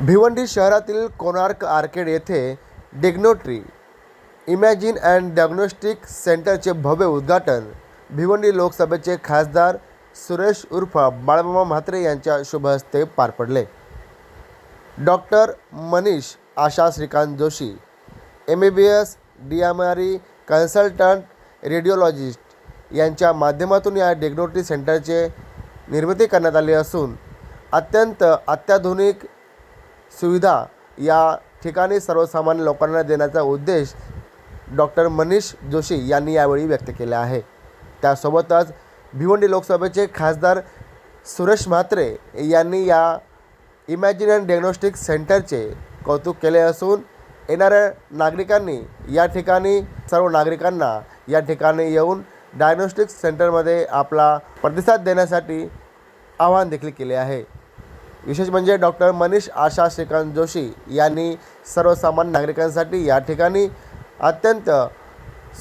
भिवंडी शहरातील कोणार्क आर्केड येथे डिग्नोट्री imagine and diagnostic सेंटरचे भव्य उद्घाटन भिवंडी लोकसभेचे खासदार सुरेश उर्फ बाळमामा म्हात्रे यांच्या शुभहस्ते पार पडले. Doctor Manish Asha Shrikant Joshi M A B S D M R E consultant radiologist यांच्या माध्यमातून या डिग्नोट्री सेंटरचे निर्मिती करण्यात आली असून अत्यंत अत्याधुनिक सुविधा या ठिकाणी सर्वसामान्य लोकांना देण्याचा उद्देश डॉक्टर मनीष जोशी यांनी यावेळी व्यक्त केला आहे. त्यासोबतच भिवंडी लोकसभेचे खासदार सुरेश म्हात्रे यांनी या इमॅजिन अँड डायग्नोस्टिक सेंटरचे कौतुक केले असून येणाऱ्या नागरिकांनी या ठिकाणी सर्व नागरिकांना या ठिकाणी येऊन डायग्नोस्टिक सेंटरमध्ये आपला प्रतिसाद देण्यासाठी आवाहन देखील केले आहे. विशेष म्हणजे डॉक्टर मनीष आशा श्रीकांत जोशी यांनी सर्वसामान्य नागरिकांसाठी या ठिकाणी अत्यंत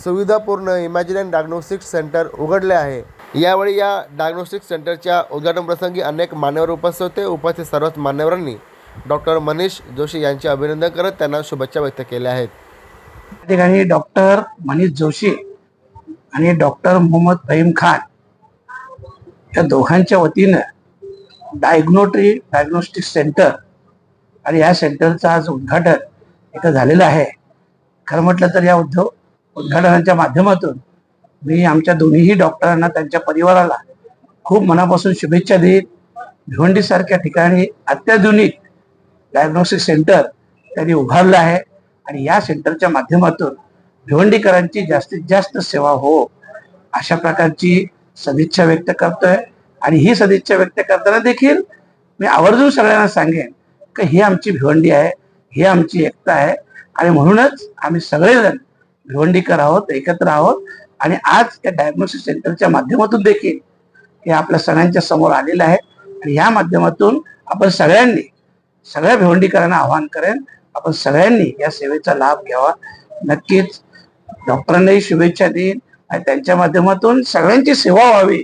सुविधापूर्ण इमॅजिन डायग्नोस्टिक सेंटर उघडले आहे. यावेळी या डायग्नोस्टिक सेंटरच्या उद्घाटनप्रसंगी अनेक मान्यवर उपस्थित होते. उपस्थित सर्वच मान्यवरांनी डॉक्टर मनीष जोशी यांचे अभिनंदन करत त्यांना शुभेच्छा व्यक्त केल्या आहेत. त्या ठिकाणी डॉक्टर मनीष जोशी आणि डॉक्टर मोहम्मद फहीम खान या दोघांच्या वतीनं डायग्नोट्री डायग्नोस्टिक सेंटर आणि या सेंटरचं आज उद्घाटन इथं झालेलं आहे. खरं म्हटलं तर या उद्योग उद्घाटनाच्या माध्यमातून मी आमच्या दोन्हीही डॉक्टरांना त्यांच्या परिवाराला खूप मनापासून शुभेच्छा देईन. भिवंडी सारख्या ठिकाणी अत्याधुनिक डायग्नोस्टिक सेंटर त्यांनी उभारलं आहे. आणि या सेंटरच्या माध्यमातून भिवंडीकरांची जास्तीत जास्त सेवा हो अशा प्रकारची सदिच्छा व्यक्त करतोय. आणि ही सदिच्छा व्यक्त करताना देखील मी आवर्जून सगळ्यांना सांगेन की ही आमची भिवंडी आहे ही आमची एकता आहे आणि म्हणूनच आम्ही सगळेजण भिवंडीकर आहोत एकत्र आहोत आणि आज त्या डायग्नोसिस सेंटरच्या माध्यमातून देखील हे आपल्या सगळ्यांच्या समोर आलेलं आहे आणि या माध्यमातून आपण सगळ्यांनी सगळ्या भिवंडीकरांना आवाहन करेन आपण सगळ्यांनी या सेवेचा लाभ घ्यावा. नक्कीच डॉक्टरांनाही शुभेच्छा देईन आणि त्यांच्या माध्यमातून सगळ्यांची सेवा व्हावी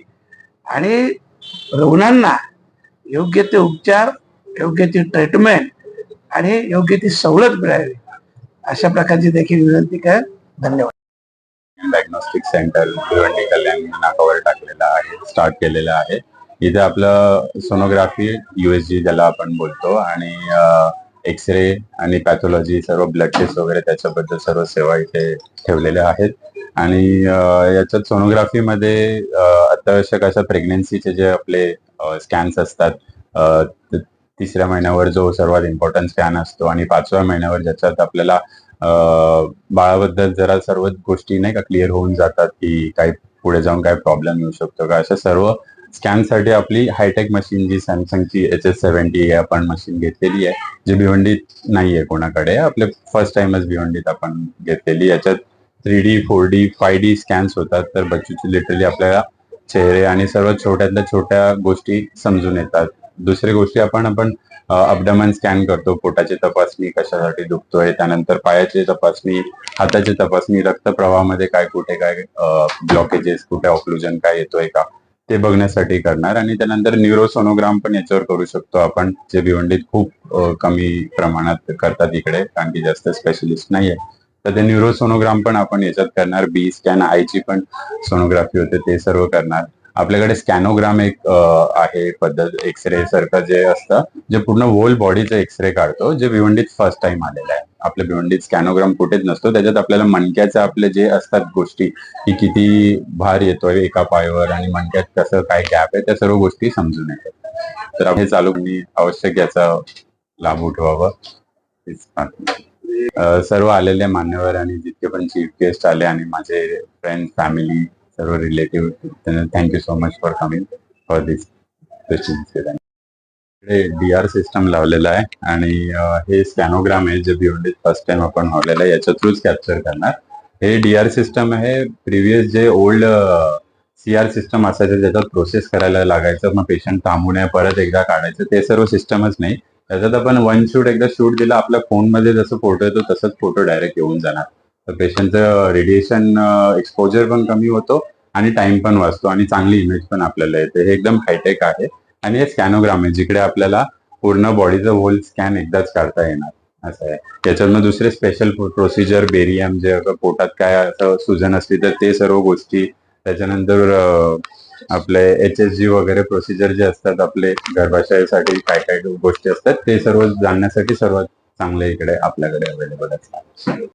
आणि रुग्णांना योग्य ते उपचार योग्य ती ट्रीटमेंट आणि योग्य ती सवलत मिळावी. अशा प्रकारची देखील विनंती कर. धन्यवाद. डायग्नोस्टिक सेंटर भिवंडी कल्याण नाकावर टाकलेला आहे स्टार्ट केलेलं आहे. इथे आपलं सोनोग्राफी युएसजी ज्याला आपण बोलतो आणि एक्स रे आणि पॅथॉलॉजी सर्व ब्लड टेस्ट वगैरे त्याच्याबद्दल सर्व सेवा इथे ठेवलेल्या आहेत. आणि याच्यात सोनोग्राफीमध्ये अत्यावश्यक अशा प्रेग्नेन्सीचे जे आपले स्कॅन्स असतात तिसऱ्या महिन्यावर जो सर्वात इम्पॉर्टंट स्कॅन असतो आणि पाचव्या महिन्यावर ज्याच्यात आपल्याला बाळाबद्दल जरा सर्व गोष्टी नाही का क्लिअर होऊन जातात की काही पुढे जाऊन काय प्रॉब्लेम येऊ शकतो का? अशा सर्व स्कॅनसाठी आपली हायटेक मशीन जी सॅमसंगची एच एस सेव्हन्टी आपण मशीन घेतलेली आहे जी भिवंडीत नाहीये कोणाकडे. आपले फर्स्ट टाइमच भिवंडीत आपण घेतलेली याच्यात three D four D five D scans होतात तर बच्चूची लिटरली आपल्याला चेहरे आणि सर्व छोट्यातल्या छोट्या गोष्टी समजून येतात. दुसरी गोष्टी आपण आपण अपडमन स्कॅन करतो पोटाची तपासणी कशासाठी दुखतोय त्यानंतर पायाची तपासणी हाताची तपासणी रक्तप्रवाहामध्ये काय कुठे काय ब्लॉकेजेस कुठे ऑक्लुजन काय येतोय का ते बघण्यासाठी करणार. आणि त्यानंतर न्यूरोसोनोग्राम पण याच्यावर करू शकतो आपण जे भिवंडीत खूप कमी प्रमाणात करतात इकडे कारण की जास्त स्पेशलिस्ट नाहीये. तर ते न्यूरोसोनोग्राम पण आपण याच्यात करणार बी स्कॅन आयची पण सोनोग्राफी होते ते सर्व करणार. आपल्याकडे स्कॅनोग्राम एक आहे पद्धत एक्सरे सारखं जे असतं जे पूर्ण होल बॉडीचं एक्सरे काढतो जे भिवंडीत फर्स्ट टाइम आलेलं आहे. आपल्या भिवंडीत स्कॅनोग्राम कुठेच नसतो त्याच्यात आपल्याला मणक्याचे आपले जे असतात गोष्टी की किती भार येतोय एका पायावर आणि मणक्यात कसं काय गॅप आहे त्या सर्व गोष्टी समजून येतात. तर हे चालू मी आवश्यक याचा लाभ उठवावा हेच सर्व आलेले मान्यवर आणि जितके पण चीफ गेस्ट आले आणि माझे फ्रेंड फॅमिली सर्व रिलेटिव्ह त्यांना thank you so much for coming for this D R system लावलेला आहे आणि हे स्कॅनोग्राम आहे जे भिवंडीत फर्स्ट टाइम आपण लावलेलं आहे याच्या थ्रूच कॅप्चर करणार. हे डी आर सिस्टम आहे प्रिव्हियस जे ओल्ड सी आर सिस्टम असायचं ज्याच्यात प्रोसेस करायला लागायचं मग पेशंट थांबू नये परत एकदा काढायचं ते सर्व सिस्टमच नाही. त्याच्यात आपण वन शूट एकदा शूट दिला आपल्या फोनमध्ये जसं फोटो येतो तसंच फोटो डायरेक्ट येऊन जाणार. तर पेशंटचं रेडिएशन एक्सपोजर पण कमी होतो आणि टाइम पण वाचतो आणि चांगली इमेज पण आपल्याला येते. हे एकदम हायटेक आहे. आणि हे स्कॅनोग्राम आहे जिकडे आपल्याला पूर्ण बॉडीचं होल स्कॅन एकदाच काढता येणार. असं आहे. त्याच्यातनं दुसरे स्पेशल प्रोसिजर बेरियम जे पोटात काय असं सुजन असली तर ते सर्व गोष्टी त्याच्यानंतर आपले एच एस जी वगैरे प्रोसिजर जे असतात आपले गर्भाशयासाठी काय काय गोष्टी असतात ते सर्व जाणण्यासाठी सर्वात चांगले इकडे आपल्याकडे अवेलेबल असतात.